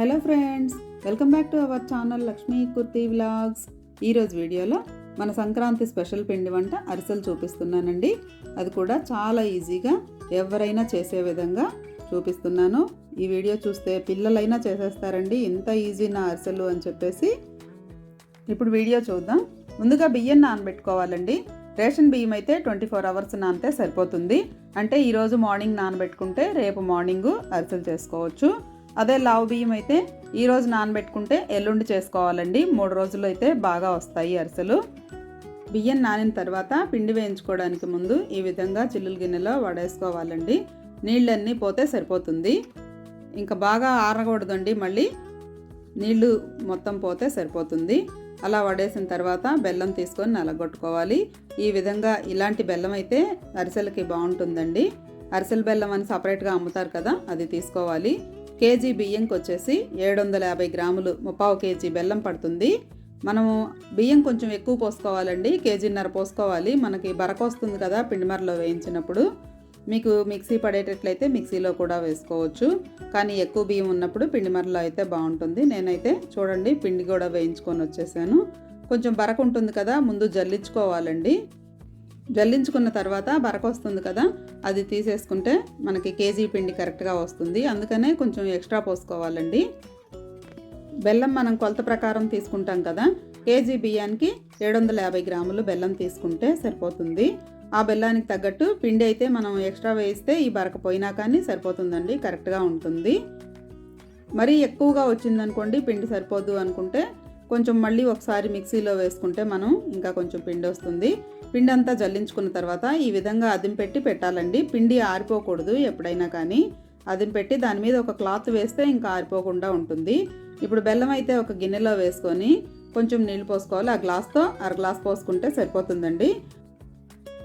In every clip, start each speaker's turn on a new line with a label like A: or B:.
A: Hello friends welcome back to our channel Lakshmi Kurti vlogs. ఈరోజు వీడియోలో మన Sankranti special పిండి వంట అరిసెలు చూపిస్తున్నానండి. అది కూడా చాలా ఈజీగా ఎవరైనా చేసే విధంగా చూపిస్తున్నాను. ఈ వీడియో చూస్తే పిల్లలైనా చేసేస్తారండి. ఇంత ఈజీ నా అరిసెలు అని చెప్పేసి. ఇప్పుడు వీడియో చూద్దాం. ముందుగా బియ్యం నానబెట్టుకోవాలండి. రేషన్ బియ్యం అయితే ట్వంటీ ఫోర్ అవర్స్ నానితే సరిపోతుంది. అంటే ఈరోజు మార్నింగ్ నానబెట్టుకుంటే రేపు మార్నింగ్ అరిసెలు చేసుకోవచ్చు. అదే లావు బియ్యం అయితే ఈరోజు నానబెట్టుకుంటే ఎల్లుండి చేసుకోవాలండి. మూడు రోజులు అయితే బాగా వస్తాయి అరిసెలు. బియ్యం నానిన తర్వాత పిండి వేయించుకోవడానికి ముందు ఈ విధంగా చిల్లుల గిన్నెలో వడేసుకోవాలండి. నీళ్ళన్నీ పోతే సరిపోతుంది. ఇంకా బాగా ఆరకూడదండి మళ్ళీ. నీళ్ళు మొత్తం పోతే సరిపోతుంది. అలా వడేసిన తర్వాత బెల్లం తీసుకొని నలగొట్టుకోవాలి. ఈ విధంగా ఇలాంటి బెల్లం అయితే అరిసెలకి బాగుంటుందండి. అరిసెల బెల్లం అని సపరేట్గా అమ్ముతారు కదా అది తీసుకోవాలి. కేజీ బియ్యంకి వచ్చేసి ఏడు వందల యాభై గ్రాములు ముప్పావు కేజీ బెల్లం పడుతుంది. మనము బియ్యం కొంచెం ఎక్కువ పోసుకోవాలండి. కేజీన్నర పోసుకోవాలి. మనకి బరక వస్తుంది కదా పిండిమరలో వేయించినప్పుడు. మీకు మిక్సీ పడేటట్లయితే మిక్సీలో కూడా వేసుకోవచ్చు. కానీ ఎక్కువ బియ్యం ఉన్నప్పుడు పిండి మరలో అయితే బాగుంటుంది. నేనైతే చూడండి పిండి కూడా వేయించుకొని వచ్చేసాను. కొంచెం బరక ఉంటుంది కదా ముందు జల్లించుకోవాలండి. జల్లించుకున్న తర్వాత బరక వస్తుంది కదా అది తీసేసుకుంటే మనకి కేజీ పిండి కరెక్ట్గా వస్తుంది. అందుకనే కొంచెం ఎక్స్ట్రా పోసుకోవాలండి. బెల్లం మనం కొలత ప్రకారం తీసుకుంటాం కదా కేజీ బియ్యానికి ఏడు వందల యాభై గ్రాములు బెల్లం తీసుకుంటే సరిపోతుంది. ఆ బెల్లానికి తగ్గట్టు పిండి అయితే మనం ఎక్స్ట్రా వేయిస్తే ఈ బరక పోయినా కానీ సరిపోతుందండి కరెక్ట్గా ఉంటుంది. మరీ ఎక్కువగా వచ్చిందనుకోండి పిండి సరిపోదు అనుకుంటే కొంచెం మళ్ళీ ఒకసారి మిక్సీలో వేసుకుంటే మనం ఇంకా కొంచెం పిండి వస్తుంది. పిండి అంతా జల్లించుకున్న తర్వాత ఈ విధంగా అదిం పెట్టి పెట్టాలండి. పిండి ఆరిపోకూడదు ఎప్పుడైనా కానీ. అదిం పెట్టి దాని మీద ఒక క్లాత్ వేస్తే ఇంకా ఆరిపోకుండా ఉంటుంది. ఇప్పుడు బెల్లం అయితే ఒక గిన్నెలో వేసుకొని కొంచెం నీళ్ళు పోసుకోవాలి. ఆ గ్లాస్తో అర గ్లాస్ పోసుకుంటే సరిపోతుందండి.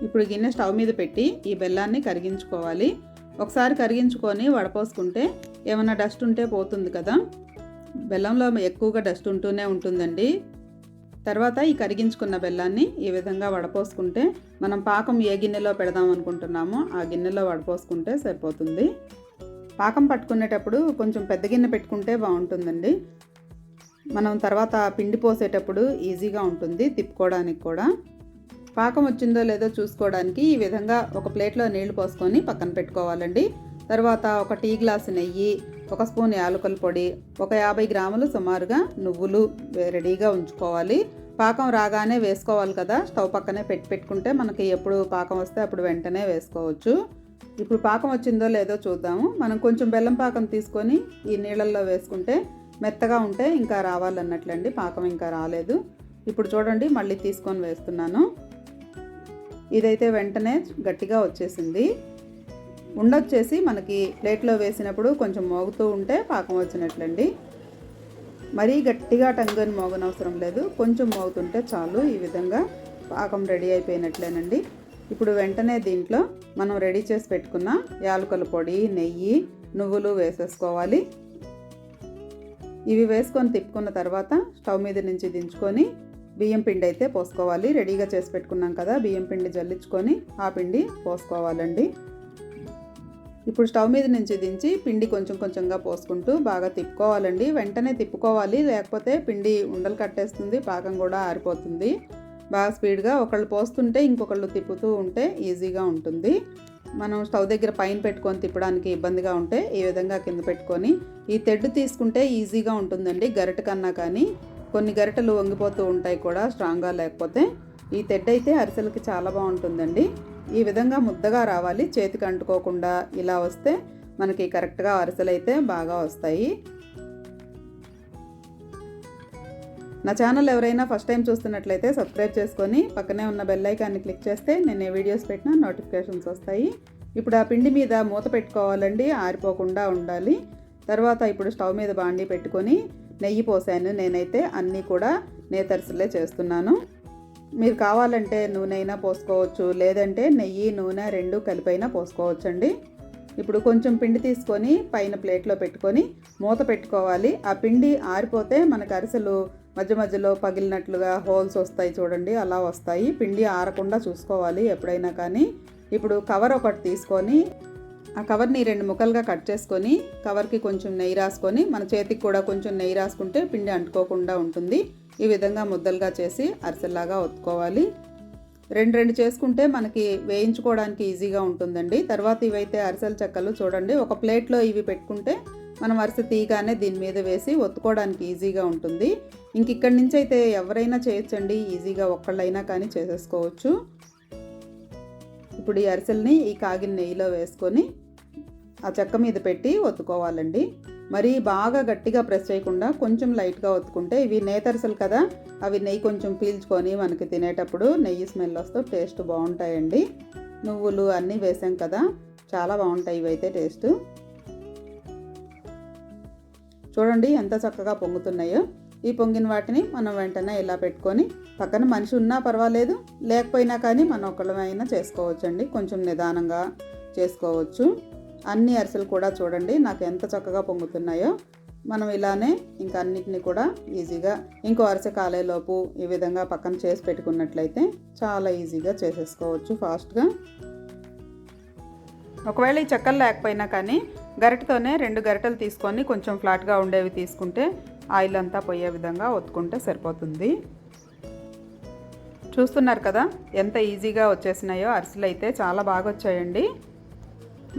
A: ఇప్పుడు గిన్నె స్టవ్ మీద పెట్టి ఈ బెల్లాన్ని కరిగించుకోవాలి. ఒకసారి కరిగించుకొని వడపోసుకుంటే ఏమైనా డస్ట్ ఉంటే పోతుంది కదా. బెల్లంలో ఎక్కువగా డస్ట్ ఉంటూనే ఉంటుందండి. తర్వాత ఈ కరిగించుకున్న బెల్లాన్ని ఈ విధంగా వడపోసుకుంటే మనం పాకం ఏ గిన్నెలో పెడదాం అనుకుంటున్నామో ఆ గిన్నెలో వడపోసుకుంటే సరిపోతుంది. పాకం పట్టుకునేటప్పుడు కొంచెం పెద్ద గిన్నె పెట్టుకుంటే బాగుంటుందండి. మనం తర్వాత పిండి పోసేటప్పుడు ఈజీగా ఉంటుంది తిప్పుకోవడానికి కూడా. పాకం వచ్చిందో లేదో చూసుకోవడానికి ఈ విధంగా ఒక ప్లేట్లో నీళ్ళు పోసుకొని పక్కన పెట్టుకోవాలండి. తర్వాత ఒక టీ గ్లాసు నెయ్యి ఒక స్పూన్ యాలకుల పొడి ఒక యాభై గ్రాములు సుమారుగా నువ్వులు రెడీగా ఉంచుకోవాలి. పాకం రాగానే వేసుకోవాలి కదా స్టవ్ పక్కనే పెట్టి పెట్టుకుంటే మనకి ఎప్పుడు పాకం వస్తే అప్పుడు వెంటనే వేసుకోవచ్చు. ఇప్పుడు పాకం వచ్చిందో లేదో చూద్దాము. మనం కొంచెం బెల్లం పాకం తీసుకొని ఈ నీళ్ళల్లో వేసుకుంటే మెత్తగా ఉంటే ఇంకా రావాలన్నట్లండి పాకం ఇంకా రాలేదు. ఇప్పుడు చూడండి మళ్ళీ తీసుకొని వేస్తున్నాను. ఇదైతే వెంటనే గట్టిగా వచ్చేసింది. ఉండొచ్చేసి మనకి ప్లేట్లో వేసినప్పుడు కొంచెం మోగుతూ ఉంటే పాకం వచ్చినట్లండి. మరీ గట్టిగా టంగని మోగనవసరం లేదు. కొంచెం మోగుతుంటే చాలు ఈ విధంగా పాకం రెడీ అయిపోయినట్లేనండి. ఇప్పుడు వెంటనే దీంట్లో మనం రెడీ చేసి పెట్టుకున్న యాలకుల పొడి నెయ్యి నువ్వులు వేసేసుకోవాలి. ఇవి వేసుకొని తిప్పుకున్న తర్వాత స్టవ్ మీద నుంచి దించుకొని బియ్యం పిండి అయితే పోసుకోవాలి. రెడీగా చేసి పెట్టుకున్నాం కదా బియ్యం పిండి జల్లించుకొని ఆ పిండి పోసుకోవాలండి. ఇప్పుడు స్టవ్ మీద నుంచి దించి పిండి కొంచెం కొంచెంగా పోసుకుంటూ బాగా తిప్పుకోవాలండి. వెంటనే తిప్పుకోవాలి లేకపోతే పిండి ఉండలు కట్టేస్తుంది పాకం కూడా ఆరిపోతుంది. బాగా స్పీడ్గా ఒకళ్ళు పోస్తుంటే ఇంకొకళ్ళు తిప్పుతూ ఉంటే ఈజీగా ఉంటుంది. మనం స్టవ్ దగ్గర పైన పెట్టుకొని తిప్పడానికి ఇబ్బందిగా ఉంటే ఈ విధంగా కింద పెట్టుకొని ఈ తెడ్డు తీసుకుంటే ఈజీగా ఉంటుందండి. గరిట కన్నా కానీ కొన్ని గరిటెలు వంగిపోతూ ఉంటాయి కూడా స్ట్రాంగ్గా లేకపోతే ఈ తెడ్డ అయితే అరిసెలకి చాలా బాగుంటుందండి. ఈ విధంగా ముద్దగా రావాలి. చేతికి అంటుకోకుండా ఇలా వస్తే మనకి కరెక్ట్గా అరిసెలు అయితే బాగా వస్తాయి. నా ఛానల్ ఎవరైనా ఫస్ట్ టైం చూస్తున్నట్లయితే సబ్స్క్రైబ్ చేసుకొని పక్కనే ఉన్న బెల్ ఐకాన్ని క్లిక్ చేస్తే నేను ఏ వీడియోస్ పెట్టినా నోటిఫికేషన్స్ వస్తాయి. ఇప్పుడు ఆ పిండి మీద మూత పెట్టుకోవాలండి. ఆరిపోకుండా ఉండాలి. తర్వాత ఇప్పుడు స్టవ్ మీద బాండి పెట్టుకొని నెయ్యి పోసాను. నేనైతే అన్నీ కూడా నేతరసలే చేస్తున్నాను. మీరు కావాలంటే నూనె అయినా పోసుకోవచ్చు లేదంటే నెయ్యి నూనె రెండు కలిపైనా పోసుకోవచ్చండి. ఇప్పుడు కొంచెం పిండి తీసుకొని పైన ప్లేట్లో పెట్టుకొని మూత పెట్టుకోవాలి. ఆ పిండి ఆరిపోతే మనకు అరిసెలు మధ్య మధ్యలో పగిలినట్లుగా హోల్స్ వస్తాయి చూడండి అలా వస్తాయి. పిండి ఆరకుండా చూసుకోవాలి ఎప్పుడైనా కానీ. ఇప్పుడు కవర్ ఒకటి తీసుకొని ఆ కవర్ని రెండు ముక్కలుగా కట్ చేసుకొని కవర్కి కొంచెం నెయ్యి రాసుకొని మన చేతికి కూడా కొంచెం నెయ్యి రాసుకుంటే పిండి అంటుకోకుండా ఉంటుంది. ఈ విధంగా ముద్దలుగా చేసి అరిసెల్లాగా ఒత్తుకోవాలి. రెండు రెండు చేసుకుంటే మనకి వేయించుకోవడానికి ఈజీగా ఉంటుందండి. తర్వాత ఇవైతే అరిసెల చెక్కలు చూడండి. ఒక ప్లేట్లో ఇవి పెట్టుకుంటే మనం అరిసె తీయగానే దీని మీద వేసి ఒత్తుకోవడానికి ఈజీగా ఉంటుంది. ఇంక ఇక్కడి నుంచి అయితే ఎవరైనా చేయొచ్చండి. ఈజీగా ఒక్కళ్ళైనా కానీ చేసేసుకోవచ్చు. ఇప్పుడు ఈ అరిసెల్ని ఈ కాగిన నెయ్యిలో వేసుకొని ఆ చెక్క మీద పెట్టి ఒత్తుకోవాలండి. మరి బాగా గట్టిగా ప్రెస్ చేయకుండా కొంచెం లైట్గా ఒత్తుకుంటే ఇవి నేతరసలు కదా అవి నెయ్యి కొంచెం పీల్చుకొని మనకి తినేటప్పుడు నెయ్యి స్మెల్ వస్తూ టేస్ట్ బాగుంటాయండి. నువ్వులు అన్నీ వేసాం కదా చాలా బాగుంటాయి ఇవైతే టేస్ట్. చూడండి ఎంత చక్కగా పొంగుతున్నాయో. ఈ పొంగిన వాటిని మనం వెంటనే ఇలా పెట్టుకొని పక్కన మనిషి ఉన్నా పర్వాలేదు లేకపోయినా కానీ మనం ఒకళ్ళమైనా చేసుకోవచ్చండి. కొంచెం నిదానంగా చేసుకోవచ్చు. అన్ని అరిసెలు కూడా చూడండి నాకు ఎంత చక్కగా పొంగుతున్నాయో. మనం ఇలానే ఇంకా అన్నిటిని కూడా ఈజీగా ఇంకో అరిసె కాలేలోపు ఈ విధంగా పక్కన చేసి పెట్టుకున్నట్లయితే చాలా ఈజీగా చేసేసుకోవచ్చు ఫాస్ట్గా. ఒకవేళ ఈ చెక్కలు లేకపోయినా కానీ గరిటతోనే రెండు గరిటలు తీసుకొని కొంచెం ఫ్లాట్గా ఉండేవి తీసుకుంటే ఆయిల్ అంతా పోయే విధంగా ఒత్తుకుంటే సరిపోతుంది. చూస్తున్నారు కదా ఎంత ఈజీగా వచ్చేసినాయో అరిసెలు అయితే చాలా బాగా వచ్చాయండి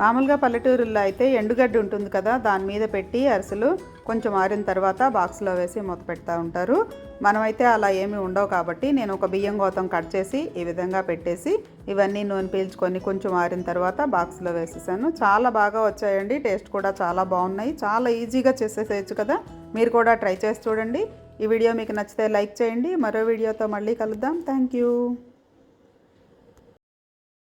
A: మామూలుగా పల్లెటూరుల్లో అయితే ఎండుగడ్డి ఉంటుంది కదా దాని మీద పెట్టి అరిసెలు కొంచెం ఆరిన తర్వాత బాక్స్లో వేసి మూత పెడతా ఉంటారు. మనమైతే అలా ఏమీ ఉండవు కాబట్టి నేను ఒక బియ్యం గోతం కట్ చేసి ఈ విధంగా పెట్టేసి ఇవన్నీ నూనె పీల్చుకొని కొంచెం ఆరిన తర్వాత బాక్స్లో వేసేసాను. చాలా బాగా వచ్చాయండి టేస్ట్ కూడా చాలా బాగున్నాయి. చాలా ఈజీగా చేసేసేయచ్చు కదా మీరు కూడా ట్రై చేసి చూడండి. ఈ వీడియో మీకు నచ్చితే లైక్ చేయండి. మరో వీడియోతో మళ్ళీ కలుద్దాం. Thank you.